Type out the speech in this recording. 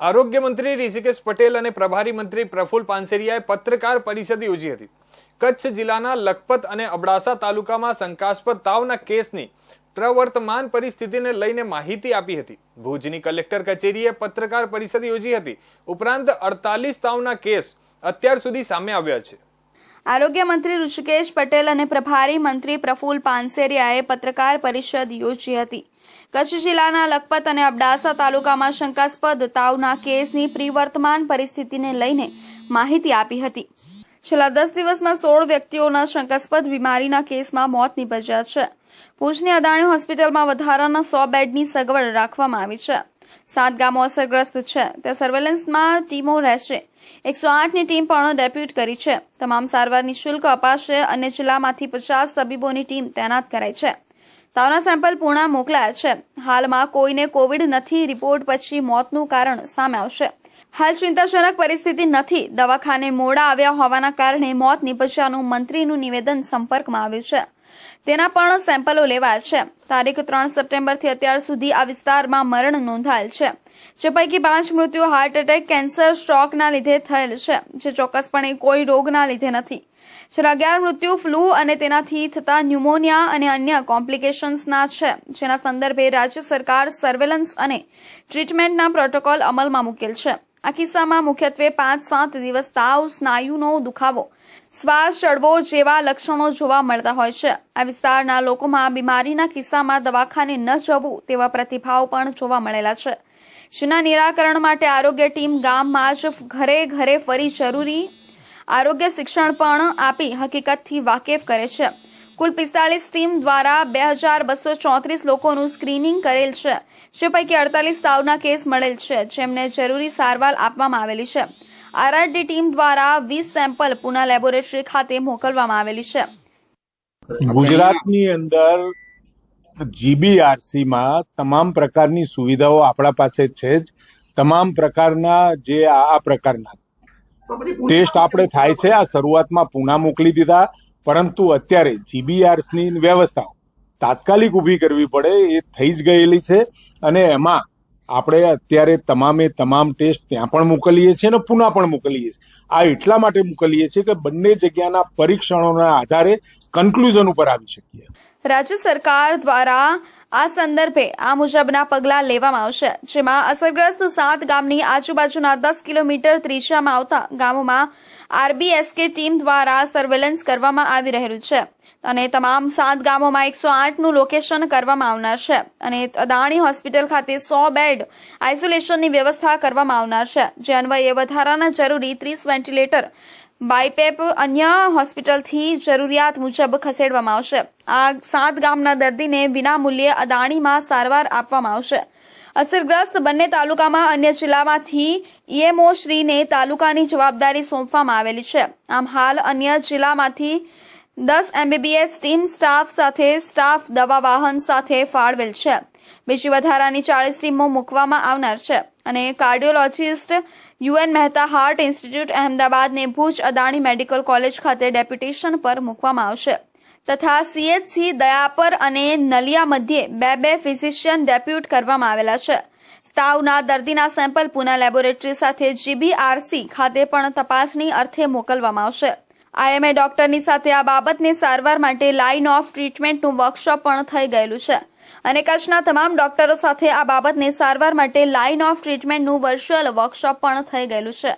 આરોગ્ય મંત્રી ઋષિકેશ પટેલ અને પ્રભારી મંત્રી પ્રફુલ પાનસેરિયાએ પત્રકાર પરિષદ યોજી હતી. કચ્છ જિલ્લાના લખપત અને અબડાસા તાલુકામાં શંકાસ્પદ તાવના કેસની પ્રવર્તમાન પરિસ્થિતિને લઈને માહિતી આપી હતી. ભુજની કલેક્ટર કચેરીએ પત્રકાર પરિષદ યોજી હતી. ઉપરાંત અડતાલીસ તાવના કેસ અત્યાર સુધી સામે આવ્યા છે. આરોગ્ય મંત્રી ઋષિકેશ પટેલ અને પ્રભારી મંત્રી પ્રફુલ પાનસેરિયાએ પત્રકાર પરિષદ યોજી હતી. કચ્છ જિલ્લાના લખપત અને અબડાસા તાલુકામાં શંકાસ્પદ તાવના કેસની પ્રિવર્તમાન પરિસ્થિતિને લઈને માહિતી આપી હતી. છેલ્લા દસ દિવસમાં સોળ વ્યક્તિઓના શંકાસ્પદ બીમારીના કેસમાં મોત નીપજ્યા છે. ભુજની અદાણી હોસ્પિટલમાં વધારાના સો બેડની સગવડ રાખવામાં આવી છે. સાત ગામો અસરગ્રસ્ત છે. ત્યાં સર્વેલન્સમાં ટીમો રહેશે. એકસો આઠની ટીમ પણ ડેપ્યુટ કરી છે. તમામ સારવાર નિઃશુલ્ક અપાશે અને જિલ્લામાંથી પચાસ તબીબોની ટીમ તૈનાત કરાઈ છે. તાવના સેમ્પલ પૂર્ણા મોકલાયા છે. હાલમાં કોઈને કોવિડ નથી રિપોર્ટ પછી મોતનું કારણ સામે આવશે. હાલ ચિંતાજનક પરિસ્થિતિ નથી. દવાખાને મોડા આવ્યા હોવાના કારણે મોત નિપજ્યાનું મંત્રીનું નિવેદન સંપર્કમાં આવ્યું છે. તેના પણ સેમ્પલો લેવાય છે. તારીખ ત્રણ સપ્ટેમ્બરથી અત્યાર સુધી આ વિસ્તારમાં મરણ નોંધાયેલ છે. જે પૈકી પાંચ મૃત્યુ હાર્ટ એટેક, કેન્સર, સ્ટ્રોકના લીધે થયેલ છે, જે ચોક્કસપણે કોઈ રોગના લીધે નથી. છેલ્લા અગિયાર મૃત્યુ, ફ્લૂ અને તેનાથી થતા ન્યુમોનિયા અને અન્ય કોમ્પ્લિકેશન્સના છે. જેના સંદર્ભે રાજ્ય સરકાર સર્વેલન્સ અને ટ્રીટમેન્ટના પ્રોટોકોલ અમલમાં મૂકેલ છે. આ કિસ્સામાં મુખ્યત્વે પાંચ સાત દિવસ તાવ, સ્નાયુનો દુખાવો, શ્વાસ ચડવો જેવા લક્ષણો જોવા મળતા હોય છે. આ વિસ્તારના લોકોમાં બીમારીના કિસ્સામાં દવાખાને ન જવું તેવા પ્રતિભાવ પણ જોવા મળેલા છે. જેના નિરાકરણ માટે આરોગ્ય ટીમ ગામમાં જ ઘરે ઘરે ફરી જરૂરી આરોગ્ય શિક્ષણ પણ આપી હકીકતથી વાકેફ કરે છે. કુલ પિસ્તાલીસ ટીમ દ્વારા બે હજાર બસો ચોત્રીસ લોકોનું સ્ક્રીનિંગ કરેલ છે જે પૈકી અડતાલીસ તાવના કેસ મળેલ છે જેમને જરૂરી સારવાર આપવામાં આવેલી છે. આરઆરડી ટીમ દ્વારા વીસ સેમ્પલ પુના લેબોરેટરી ખાતે મોકલવામાં આવેલી છે. ગુજરાતની અંદર જીબીઆરસીમાં તમામ પ્રકારની સુવિધાઓ આપણા પાસે છે જ. તમામ પ્રકારના જે આ આ પ્રકારના ટેસ્ટ આપણે થાય છે. આ શરૂઆતમાં પુના મોકલી દીધા. પરંતુ અત્યારે જીબીઆરસની વ્યવસ્થાઓ તાત્કાલિક ઊભી કરવી પડે એ થઈ જ ગયેલી છે અને એમાં આપણે અત્યારે તમામે તમામ ટેસ્ટ ત્યાં પણ મોકલીએ છીએ અને પુના પણ મોકલીએ છીએ. આ એટલા માટે મોકલીએ છીએ કે બંને જગ્યાના પરીક્ષણોના આધારે કન્ક્લુઝન ઉપર આવી શકીએ. રાજ્ય સરકાર દ્વારા આ સંદર્ભે આ મુજબના પગલાં લેવામાં આવશે, જેમાં અસરગ્રસ્ત સાત ગામની આજુબાજુના દસ કિલોમીટર ત્રિજ્યામાં આવતા ગામોમાં આરબીએસકે ટીમ દ્વારા સર્વેલન્સ કરવામાં આવી રહેલું છે. અને તમામ સાત ગામોમાં એકસો આઠનું લોકેશન કરવામાં આવનાર છે. અને અદાણી હોસ્પિટલ ખાતે સો બેડ આઇસોલેશનની વ્યવસ્થા કરવામાં આવનાર છે. જે અન્વયે વધારાના જરૂરી ત્રીસ વેન્ટિલેટર બાયપેપ અન્ય હોસ્પિટલથી જરૂરિયાત મુજબ ખસેડવામાં આવશે. આ સાત ગામના દર્દીને વિનામૂલ્યે અદાણીમાં સારવાર આપવામાં આવશે. અસરગ્રસ્ત બંને તાલુકામાં અન્ય જિલ્લામાંથી ઈએમઓ શ્રીને તાલુકાની જવાબદારી સોંપવામાં આવેલી છે. આમ હાલ અન્ય જિલ્લામાંથી દસ એમબીબીએસ ટીમ સ્ટાફ સાથે સ્ટાફ દવા વાહન સાથે ફાળવેલ છે. બીજી વધારાની ચાળીસ ટીમો મૂકવામાં આવનાર છે અને cardiologist UN Mehta heart institute અહેમદાબાદને Bhuj Adani medical college ખાતે ડેપ્યુટેશન પર મૂકવામાં આવશે. તથા સીએચસી દયાપર અને નલિયા મધ્યે બે બે ફિઝિશિયન ડેપ્યુટ કરવામાં આવેલા છે. તાવના દર્દીના સેમ્પલ પુના લેબોરેટરી સાથે જીબીઆરસી ખાતે પણ તપાસની અર્થે મોકલવામાં આવશે. આઈએમએ ડોક્ટરની સાથે આ બાબતને સારવાર માટે લાઇન ઓફ ટ્રીટમેન્ટનું વર્કશોપ પણ થઈ ગયેલું છે. અને કચ્છના તમામ ડોક્ટરો સાથે આ બાબતને સારવાર માટે લાઇન ઓફ ટ્રીટમેન્ટનું વર્ચ્યુઅલ વર્કશોપ પણ થઈ ગયેલું છે.